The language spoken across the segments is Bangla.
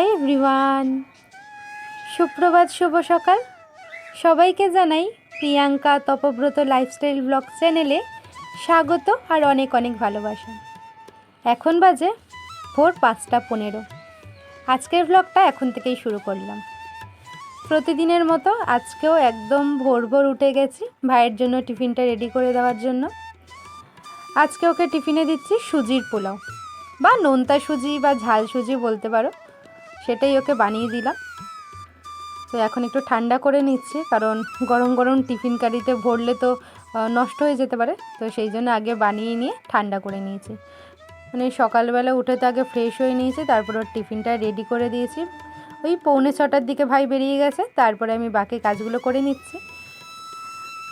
Hi everyone. সুপ্রভাত, শুভ সকাল। সবাইকে জানাই প্রিয়াঙ্কা তপব্রত লাইফস্টাইল ব্লগ চ্যানেলে স্বাগত আর অনেক অনেক ভালোবাসা। এখন বাজে ভোর পাঁচটা পনেরো। আজকের ব্লগটা এখন থেকেই শুরু করলাম। প্রতিদিনের মতো আজকেও একদম ভোর ভোর উঠে গেছি ভাইয়ের জন্য টিফিনটা রেডি করে দেওয়ার জন্য। আজকে ওকে টিফিনে দিচ্ছি সুজির পোলাও। বা নোনতা সুজি বা ঝাল সুজি বলতে পারো। সেটাই ওকে বানিয়ে দিলাম। তো এখন একটু ঠান্ডা করে নিচ্ছি, কারণ গরম গরম টিফিন কারিতে ভরলে তো নষ্ট হয়ে যেতে পারে। তো সেই জন্য আগে বানিয়ে নিয়ে ঠান্ডা করে নিয়েছি। মানে সকালবেলা উঠে তো আগে ফ্রেশ হয়ে নিয়েছি, তারপর ওর টিফিনটা রেডি করে দিয়েছি। ওই পৌনে ছটার দিকে ভাই বেরিয়ে গেছে, তারপরে আমি বাকি কাজগুলো করে নিচ্ছি।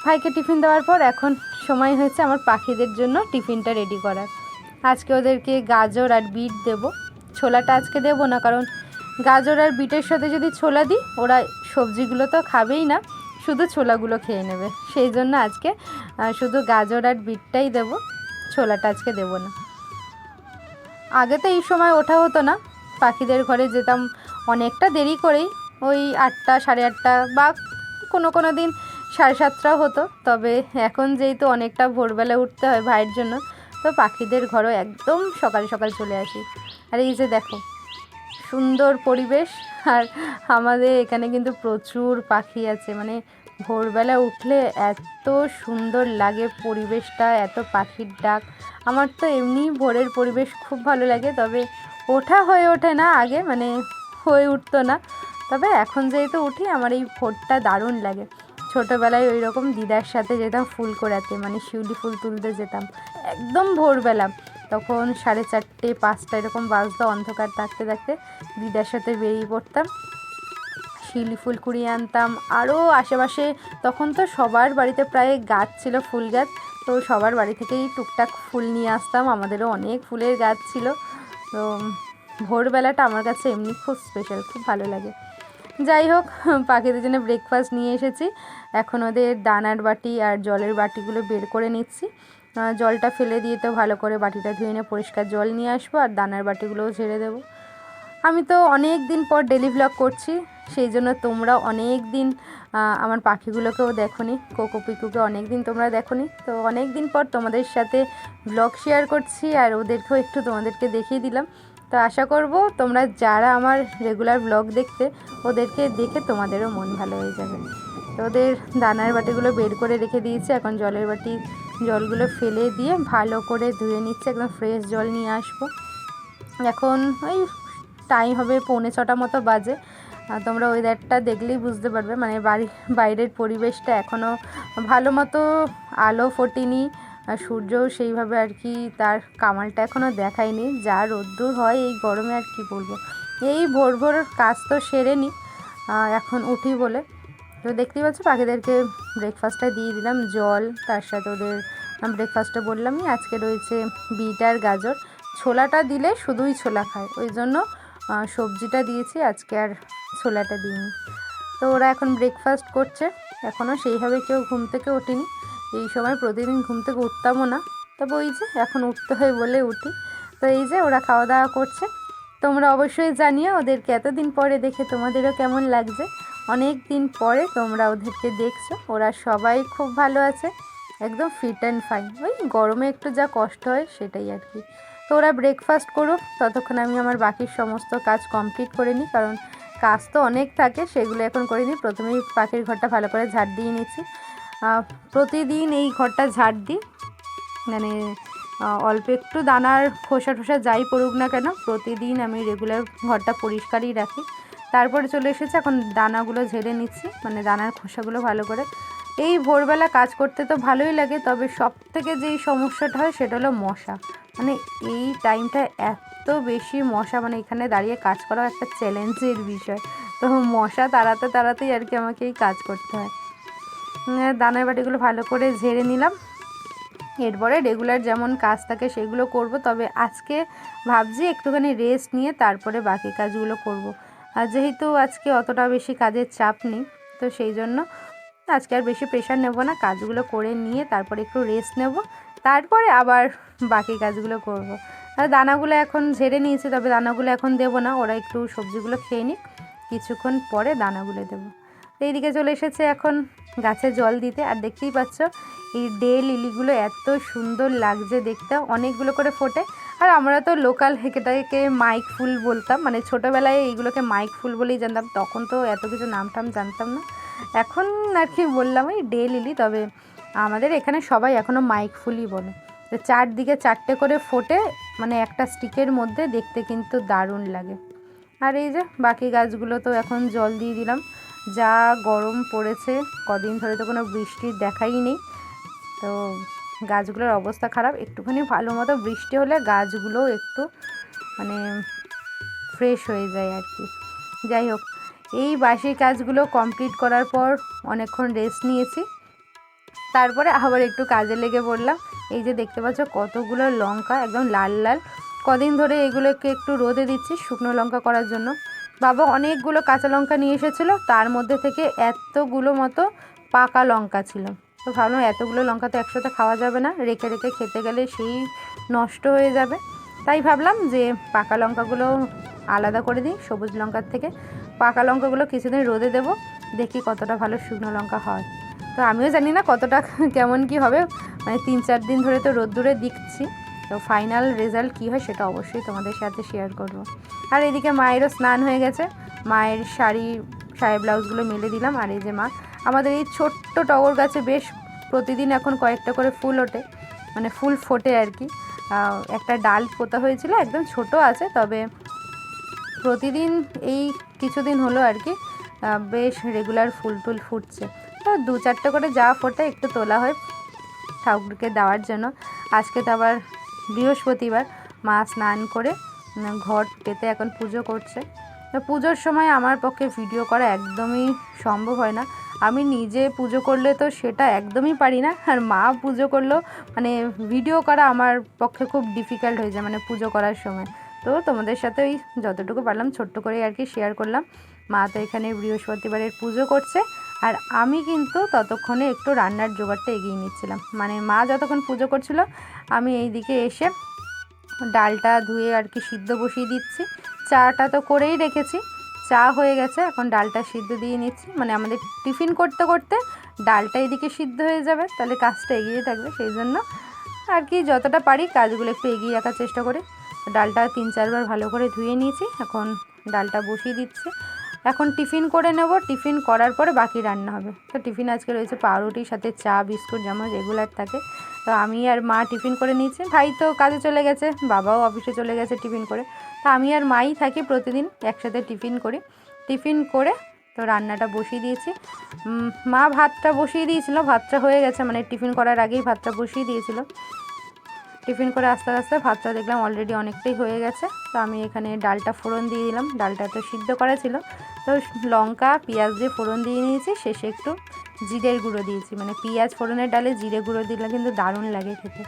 ভাইকে টিফিন দেওয়ার পর এখন সময় হয়েছে আমার পাখিদের জন্য টিফিনটা রেডি করার। আজকে ওদেরকে গাজর আর বিট দেব। ছোলাটা আজকে দেবো না, কারণ গাজর আর বিটের সাথে যদি ছোলা দিই, ওরা সবজিগুলো তো খাবেই না, শুধু ছোলাগুলো খেয়ে নেবে। সেই জন্য আজকে শুধু গাজর আর বিটটাই দেবো, ছোলাটা আজকে দেবো না। আগে তো এই সময় ওঠা হতো না, পাখিদের ঘরে যেতাম অনেকটা দেরি করেই, ওই আটটা, সাড়ে আটটা বা কোনো কোনো দিন সাড়ে সাতটাও হতো। তবে এখন যেহেতু অনেকটা ভোরবেলা উঠতে হয় ভাইয়ের জন্য, তো পাখিদের ঘরও একদম সকাল সকাল চলে আসি। আর এই যে দেখো সুন্দর পরিবেশ। আর আমাদের এখানে কিন্তু প্রচুর পাখি আছে। মানে ভোরবেলা উঠলে এত সুন্দর লাগে পরিবেশটা, এত পাখির ডাক। আমার তো এমনি ভোরের পরিবেশ খুব ভালো লাগে। তবে ওঠা হয়ে ওঠে না আগে মানে হয়ে উঠতো না। তবে এখন যেহেতু উঠি, আমার এই ভোরটা দারুণ লাগে। ছোটোবেলায় ওই রকম দিদার সাথে যেতাম ফুল কোড়াতে মানে শিউলি ফুল তুলতে যেতাম। একদম ভোরবেলা। তখন সাড়ে চারটে, পাঁচটা এরকম বাজতো, অন্ধকার থাকতে থাকতে দিদার সাথে বেরিয়ে পড়তাম। শিলি ফুল কুড়িয়ে আনতাম। আরও আশেপাশে তখন তো সবার বাড়িতে প্রায় গাছ ছিল, ফুল গাছ। তো সবার বাড়ি থেকেই টুকটাক ফুল নিয়ে আসতাম। আমাদেরও অনেক ফুলের গাছ ছিল। তো ভোরবেলাটা আমার কাছে এমনি খুব স্পেশাল খুব ভালো লাগে। যাই হোক, পাখিদের জন্য ব্রেকফাস্ট নিয়ে এসেছি। এখন ওদের দানার বাটি আর জলের বাটিগুলো বের করে নিচ্ছি। জলটা ফেলে দিয়ে তো ভালো করে বাটিটা ধুয়ে নিয়ে পরিষ্কার জল নিয়ে আসব আর দানার বাটিগুলোও ঝেড়ে দেবো। আমি তো অনেক দিন পর ডেলি ভ্লগ করছি, সেই জন্য তোমরা অনেক দিন আমার পাখিগুলোকেও দেখোনি, কোকো পিকুকে অনেক দিন তোমরা দেখোনি, তো অনেক দিন পর তোমাদের সাথে ব্লগ শেয়ার করছি আর ওদেরকেও একটু তোমাদেরকে দেখিয়ে দিলাম। তো আশা করব তোমরা যারা আমার রেগুলার ব্লগ দেখতে, ওদেরকে দেখে তোমাদেরও মন ভালো হয়ে যাবে। তো ওদের দানার বাটিগুলো বের করে রেখে দিয়েছি। এখন জলের বাটি, জলগুলো ফেলে দিয়ে ভালো করে ধুয়ে নিচ্ছে। একদম ফ্রেশ জল নিয়ে আসব। এখন ওই টাইম হবে পৌনে ছটা মতো বাজে। তোমরা ওয়েদারটা দেখলেই বুঝতে পারবে। মানে বাড়ি, বাইরের পরিবেশটা এখনও ভালো মতো আলো ফোটেনি। আর সূর্যও সেইভাবে আর কি তার কামালটা এখনও দেখায়নি। যা রোদ্দুর হয় এই গরমে আর কি বলব। এই ভোর ভোর কাজ তো সেরে নি এখন উঠি বলে। তো দেখতেই পাচ্ছ, পাখিদেরকে ব্রেকফাস্টটা দিয়ে দিলাম জল, তার সাথে ওদের ব্রেকফাস্টটা বললামই, আজকে রয়েছে বিট আর গাজর। ছোলাটা দিলে শুধুই ছোলা খায়, ওই জন্য সবজিটা দিয়েছি, আজকে আর ছোলাটা দিইনি। তো ওরা এখন ব্রেকফাস্ট করছে এখনও সেইভাবে কেউ ঘুম থেকে ওঠেনি, এই সময় প্রতিদিন ঘুম থেকে উঠতামও না। তবে ওই যে, এখন উঠতে হয় বলে উঠি। তো এই যে, ওরা খাওয়া দাওয়া করছে, তোমরা অবশ্যই জানিও, ওদেরকে এতদিন পরে দেখে তোমাদেরও কেমন লাগছে। অনেক দিন পরে তোমরা ওদেরকে দেখছ। ওরা সবাই খুব ভালো আছে, একদম ফিট অ্যান্ড ফাইন ওই গরমে একটু যা কষ্ট হয় সেটাই আর কি। তো ওরা ব্রেকফাস্ট করুক, ততক্ষণ আমি আমার বাকি সমস্ত কাজ কমপ্লিট করে নিই, কারণ কাজ তো অনেক থাকে, সেগুলো এখন করে নিই। প্রথমেই পাখির ঘরটা ভালো করে ঝাড় দিয়ে নিচ্ছি। প্রতিদিন এই ঘরটা ঝাড় দিই। মানে অল্প একটু দানার খোসা টোসা যাই পড়ুক না কেন, প্রতিদিন আমি রেগুলার ঘরটা পরিষ্কারই রাখি। তারপরে চলে এসেছে, এখন দানাগুলো ঝেড়ে নিচ্ছি মানে দানার খোসাগুলো ভালো করে। এই ভোরবেলা কাজ করতে তো ভালোই লাগে, তবে সব থেকে যেই সমস্যাটা হয় সেটা হলো মশা। মানে এই টাইমটা এত বেশি মশা মানে এখানে দাঁড়িয়ে কাজ করা একটা চ্যালেঞ্জের বিষয়। তো মশা তাড়াতে তাড়াতেই আর কি আমাকে এই কাজ করতে হয়। দানার বাটিগুলো ভালো করে ঝেড়ে নিলাম। এরপরে রেগুলার যেমন কাজ থাকে সেগুলো করব, তবে আজকে ভাবছি একটুখানি রেস্ট নিয়ে তারপরে বাকি কাজগুলো করব। আর যেহেতু আজকে অতটা বেশি কাজের চাপ নেই, তো সেই জন্য আজকে আর বেশি প্রেশার নেব না। কাজগুলো করে নিয়ে তারপরে একটু রেস্ট নেব, তারপরে আবার বাকি কাজগুলো করব। আর দানাগুলো এখন ঝেড়ে নিয়েছি, তবে দানাগুলো এখন দেবো না, ওরা একটু সবজিগুলো খেয়ে নিক, কিছুক্ষণ পরে দানাগুলো দেবো। তো এইদিকে চলে এসেছে এখন গাছে জল দিতে, আর দেখতেই পাচ্ছ এই ডে লিলিগুলো এত সুন্দর লাগছে দেখতে, অনেকগুলো করে ফোটে। আর আমরা তো লোকাল হেকেটাকে মাইক ফুল বলতাম মানে ছোটোবেলায় এইগুলোকে মাইক ফুল বলেই জানতাম, তখন তো এত কিছু নাম টাম জানতাম না। এখন আর কি বললাম, ওই ডে লিলি তবে আমাদের এখানে সবাই এখনও মাইক ফুলই বলে। চারদিকে চারটে করে ফোটে মানে একটা স্টিকের মধ্যে দেখতে কিন্তু দারুণ লাগে। আর এই যে বাকি গাছগুলো তো এখন জল দিয়ে দিলাম। যা গরম পড়েছে, কদিন ধরে তো কোনো বৃষ্টির দেখাই নেই। তো গাছগুলোর অবস্থা খারাপ। একটুখানি ভালো মতো বৃষ্টি হলে গাছগুলো একটু মানে ফ্রেশ হয়ে যায় আর কি। যাই হোক, এই বাসি কাজগুলো কমপ্লিট করার পর অনেকক্ষণ রেস্ট নিয়েছি। তারপরে আবার একটু কাজে লেগে পড়লাম। এই যে দেখতে পাচ্ছ কতগুলো লঙ্কা, একদম লাল লাল। কদিন ধরে এগুলোকে একটু রোদে দিচ্ছি শুকনো লঙ্কা করার জন্য। বাবা অনেকগুলো কাঁচা লঙ্কা নিয়ে এসেছিল, তার মধ্যে থেকে এতগুলো মতো পাকা লঙ্কা ছিল। তো ভাবলাম এতগুলো লঙ্কা তো একসাথে খাওয়া যাবে না। রেখে রেখে খেতে গেলে সেই নষ্ট হয়ে যাবে। তাই ভাবলাম যে পাকা লঙ্কাগুলো আলাদা করে দিই সবুজ লঙ্কার থেকে। পাকা লঙ্কাগুলো কিছুদিন রোদে দেবো, দেখি কতটা ভালো শুকনো লঙ্কা হয়। তো আমিও জানি না কতটা কেমন কি হবে। মানে তিন, চার দিন ধরে তো রোদ্দুরে দিচ্ছি। তো ফাইনাল রেজাল্ট কী হয় সেটা অবশ্যই তোমাদের সাথে শেয়ার করব। আর এদিকে মায়েরও স্নান হয়ে গেছে। মায়ের শাড়ি শাড়ি, ব্লাউজগুলো মেলে দিলাম। আর এই যে মা আমাদের এই ছোট্ট টগর গাছে বেশ প্রতিদিন এখন কয়েকটা করে ফুল ওঠে মানে ফুল ফোটে আর কি। একটা ডাল পোতা হয়েছিল, একদম ছোট আছে, তবে প্রতিদিন এই কিছুদিন হলো আর কি বেশ রেগুলার ফুল টুল ফুটছে। তো দু চারটে করে যা ফোটে, একটু তোলা হয় ঠাকুরকে দেওয়ার জন্য। আজকে তো আবার বৃহস্পতিবার, মা স্নান করে ঘট পেতে এখন পুজো করছে। তো পুজোর সময় আমার পক্ষে ভিডিও করা একদমই সম্ভব হয় না। আমি নিজে পুজো করলে তো সেটা একদমই পারি না। আর মা পুজো করলেও মানে ভিডিও করা আমার পক্ষে খুব ডিফিকাল্ট হয়ে যায় মানে পুজো করার সময়। তো তোমাদের সাথে ওই যতটুকু পারলাম ছোট্ট করে আর কি শেয়ার করলাম। মা তো এখানে বৃহস্পতিবারের পুজো করছে, আর আমি কিন্তু ততক্ষণে একটু রান্নার জোগাড়টা এগিয়ে নিচ্ছিলাম। মানে মা যতক্ষণ পুজো করছিল, আমি এই দিকে এসে ডালটা ধুয়ে আর কি সিদ্ধ বসিয়ে দিচ্ছি। চাটা তো করেই রেখেছি। চা হয়ে গেছে, এখন ডালটা সিদ্ধ দিয়ে নিচ্ছি। মানে আমাদের টিফিন করতে করতে ডালটা এদিকে সিদ্ধ হয়ে যাবে, তাহলে কাজটা এগিয়ে থাকবে সেই জন্য। আর কি, যতটা পারি কাজগুলো একটু এগিয়ে রাখার চেষ্টা করি। ডালটা তিন চারবার ভালো করে ধুয়ে নিয়েছি, এখন ডালটা বসিয়ে দিচ্ছি। এখন টিফিন করে নেব, টিফিন করার পরে বাকি রান্না হবে। তো টিফিন আজকে রয়েছে পাউরুটির সাথে চা, বিস্কুট যেমন রেগুলার থাকে। তো আমি আর মা টিফিন করে নিয়েছি। ভাই তো কাজে চলে গেছে, বাবাও অফিসে চলে গেছে টিফিন করে। তো আমি আর মাই থাকি প্রতিদিন, একসাথে টিফিন করি। টিফিন করে তো রান্নাটা বসিয়ে দিয়েছি। মা ভাতটা বসিয়ে দিয়েছিল, ভাতটা হয়ে গেছে মানে টিফিন করার আগেই ভাতটা বসিয়ে দিয়েছিল। টিফিন করে আস্তে আস্তে ভাতটা দেখলাম অলরেডি অনেকটাই হয়ে গেছে, তো আমি এখানে ডালটা ফোড়ন দিয়ে দিলাম। ডালটা তো সিদ্ধ করা ছিল, তো লঙ্কা, পেঁয়াজ দিয়ে ফোড়ন দিয়ে নিয়েছি, শেষে একটু জিরের গুঁড়ো দিয়েছি। মানে পেঁয়াজ ফোড়নের ডালে জিরে গুঁড়ো দিলে কিন্তু দারুণ লাগে খেতে।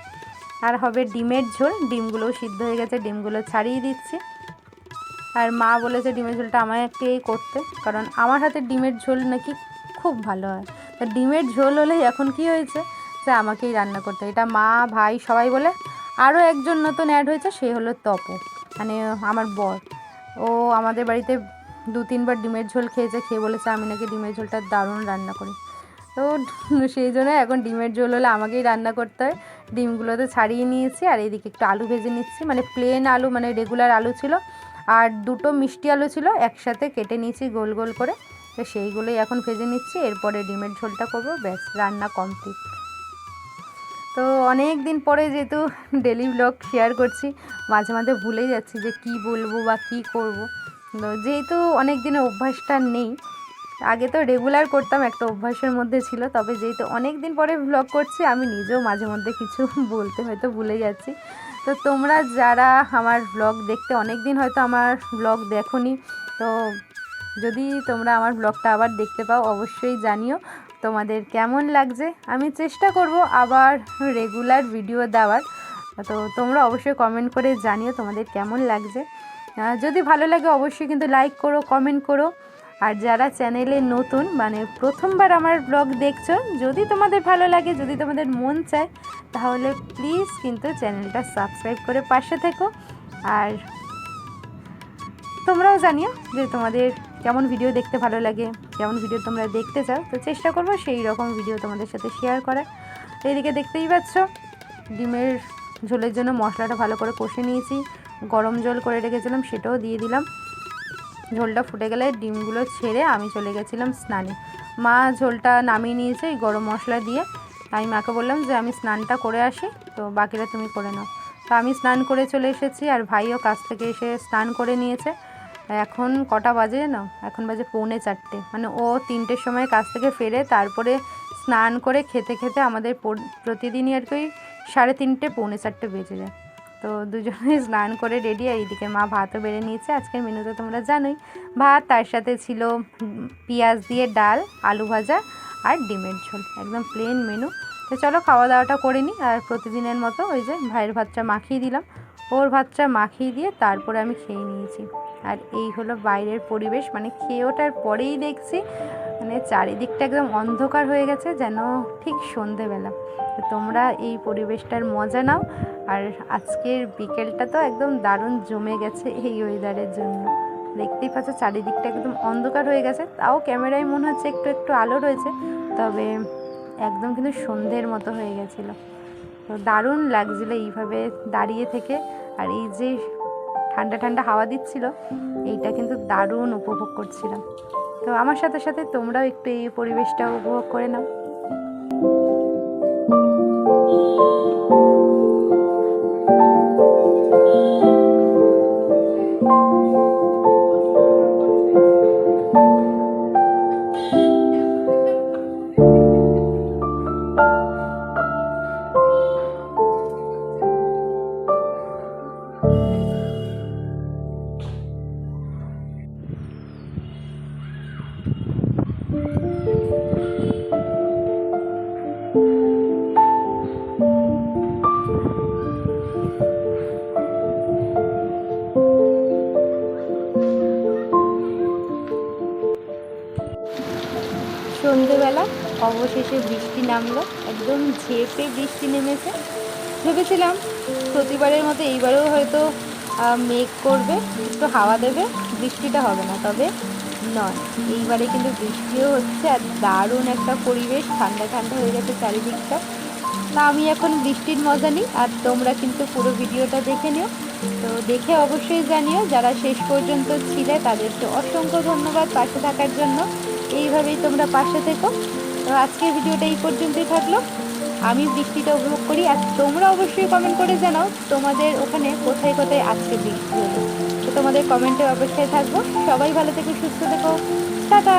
আর হবে ডিমের ঝোল। ডিমগুলোও সিদ্ধ হয়ে গেছে, ডিমগুলো ছাড়িয়ে দিচ্ছি। আর মা বলেছে ডিমের ঝোলটা আমাকেই করতে, কারণ আমার হাতে ডিমের ঝোল নাকি খুব ভালো হয়। তা ডিমের ঝোল হলে এখন কি হয়েছে? যে আমাকেই রান্না করতে। এটা মা, ভাই সবাই বলে। আরও একজন নতুন অ্যাড হয়েছে, সে হলো তপ মানে আমার বর। ও আমাদের বাড়িতে দু তিনবার ডিমের ঝোল খেয়েছে, খেয়ে বলেছে আমি নাকি ডিমের ঝোলটা দারুণ রান্না করি। তো সেই জন্য এখন ডিমের ঝোল হলে আমাকেই রান্না করতে হয়। ডিমগুলোতে ছাড়িয়ে নিয়েছি আর এদিকে একটু আলু ভেজে নিচ্ছি। মানে প্লেন আলু মানে রেগুলার আলু ছিল। আর দুটো মিষ্টি আলু ছিল, একসাথে কেটে নিয়েছি গোল গোল করে। তো সেইগুলোই এখন ভেজে নিচ্ছি, এরপরে ডিমের ঝোলটা করব। ব্যাস, রান্না কমপ্লিট তো অনেক দিন পরে যেহেতু ডেলি ব্লগ শেয়ার করছি, মাঝে মাঝে ভুলেই যাচ্ছি যে কি বলব বা কি করব। তো যেহেতু অনেক দিনের অভ্যাসটা নেই আগে তো রেগুলার করতাম, একটা অভ্যাসের মধ্যে ছিল। তবে যেহেতু অনেক দিন পরে ব্লগ করছি, আমি নিজেও মাঝে মধ্যে কিছু বলতে হয়তো ভুলে যাচ্ছি। তো তোমরা যারা আমার ব্লগ দেখতে অনেক দিন হয়তো আমার ব্লগ দেখোনি, তো যদি তোমরা আমার ব্লগটা আবার দেখতে পাও, অবশ্যই জানিও তোমাদের কেমন লাগছে। আমি চেষ্টা করব আবার রেগুলার ভিডিও দেওয়ার। তো তোমরা অবশ্যই কমেন্ট করে জানিও তোমাদের কেমন লাগছে। যদি ভালো লাগে অবশ্যই কিন্তু লাইক করো কমেন্ট করো। আর যারা চ্যানেলে নতুন মানে প্রথমবার আমার ব্লগ দেখছ, যদি তোমাদের ভালো লাগে, যদি তোমাদের মন চায়, তাহলে প্লিজ কিন্তু চ্যানেলটা সাবস্ক্রাইব করে পাশে থেকো। আর তোমরাও জানিও যে তোমাদের কেমন ভিডিও দেখতে ভালো লাগে, কেমন ভিডিও তোমরা দেখতে চাও। তো চেষ্টা করব সেই রকম ভিডিও তোমাদের সাথে শেয়ার করার। এদিকে দেখতেই পাচ্ছ, ডিমের ঝোলের জন্য মশলাটা ভালো করে কষে নিয়েছি। গরম জল করে রেখেছিলাম, সেটাও দিয়ে দিলাম। ঝোলটা ফুটে গেলে ডিমগুলো ছেড়ে আমি চলে গেছিলাম স্নানে। মা ঝোলটা নামিয়ে নিয়েছে এই গরম মশলা দিয়ে। আমি মাকে বললাম যে আমি স্নানটা করে আসি, তো বাকিটা তুমি করে নাও। তো আমি স্নান করে চলে এসেছি আর ভাইও কাছ থেকে এসে স্নান করে নিয়েছে। এখন কটা বাজে না এখন বাজে পৌনে চারটে। মানে ও তিনটের সময় কাছ থেকে ফেরে তারপরে স্নান করে খেতে খেতে আমাদের প্রতিদিনই আর কি সাড়ে তিনটে, পৌনে চারটে বেজে যায়। তো দুজনে স্নান করে রেডি আর এইদিকে মা ভাতও বেড়ে নিয়েছে। আজকের মেনুতে তোমরা জানোই। ভাত, তার সাথে ছিল পেঁয়াজ দিয়ে ডাল, আলু ভাজা আর ডিমের ঝোল। একদম প্লেন মেনু তো চলো খাওয়া দাওয়াটা করে নিই আর প্রতিদিনের মতো ওই যে ভাইয়ের ভাতটা মাখিয়ে দিলাম। ওর ভাতটা মাখিয়ে দিয়ে তারপরে আমি খেয়ে নিয়েছি। আর এই হলো বাইরের পরিবেশ। মানে খেয়ে ওঠার পরেই দেখছি মানে চারিদিকটা একদম অন্ধকার হয়ে গেছে যেন ঠিক সন্ধেবেলা। তোমরা এই পরিবেশটার মজা নাও, আর আজকের বিকেলটা তো একদম দারুণ জমে গেছে এই ওয়েদারের জন্য। দেখতেই পাচ্ছ চারিদিকটা একদম অন্ধকার হয়ে গেছে, তাও ক্যামেরায় মনে হচ্ছে একটু একটু আলো রয়েছে, তবে একদম কিন্তু সন্ধ্যের মতো হয়ে গেছিল। তো দারুণ লাগছিল এইভাবে দাঁড়িয়ে থেকে, আর এই যে ঠান্ডা ঠান্ডা হাওয়া দিচ্ছিল, এইটা কিন্তু দারুণ উপভোগ করছিলাম। তো আমার সাথে সাথে তোমরাও একটু এই পরিবেশটা উপভোগ করে নাও। অবশেষে বৃষ্টি নামলো, একদম ঝেপে বৃষ্টি নেমেছে। ভেবেছিলাম প্রতিবারের মতো এইবারেও হয়তো মেঘ করবে, একটু হাওয়া দেবে, বৃষ্টিটা হবে না, তবে নয়। এইবারে কিন্তু বৃষ্টিও হচ্ছে আর দারুণ একটা পরিবেশ, ঠান্ডা ঠান্ডা হয়ে গেছে চারিদিকটা। না, আমি এখন বৃষ্টির মজা নিই, আর তোমরা কিন্তু পুরো ভিডিওটা দেখে নিও। তো দেখে অবশ্যই জানিও, যারা শেষ পর্যন্ত ছিলে, তাদেরকে অসংখ্য ধন্যবাদ পাশে থাকার জন্য। এইভাবেই তোমরা পাশে থেকো। তো আজকের ভিডিওটা এই পর্যন্তই থাকল। আমি বৃষ্টিটা উপভোগ করি আর তোমরা অবশ্যই কমেন্ট করে জানাও তোমাদের ওখানে কোথায় কোথায় আজকে বৃষ্টি হলো। তো তোমাদের কমেন্টে অবশ্যই থাকব। সবাই ভালো থেকে, সুস্থ থেকো। টাটা!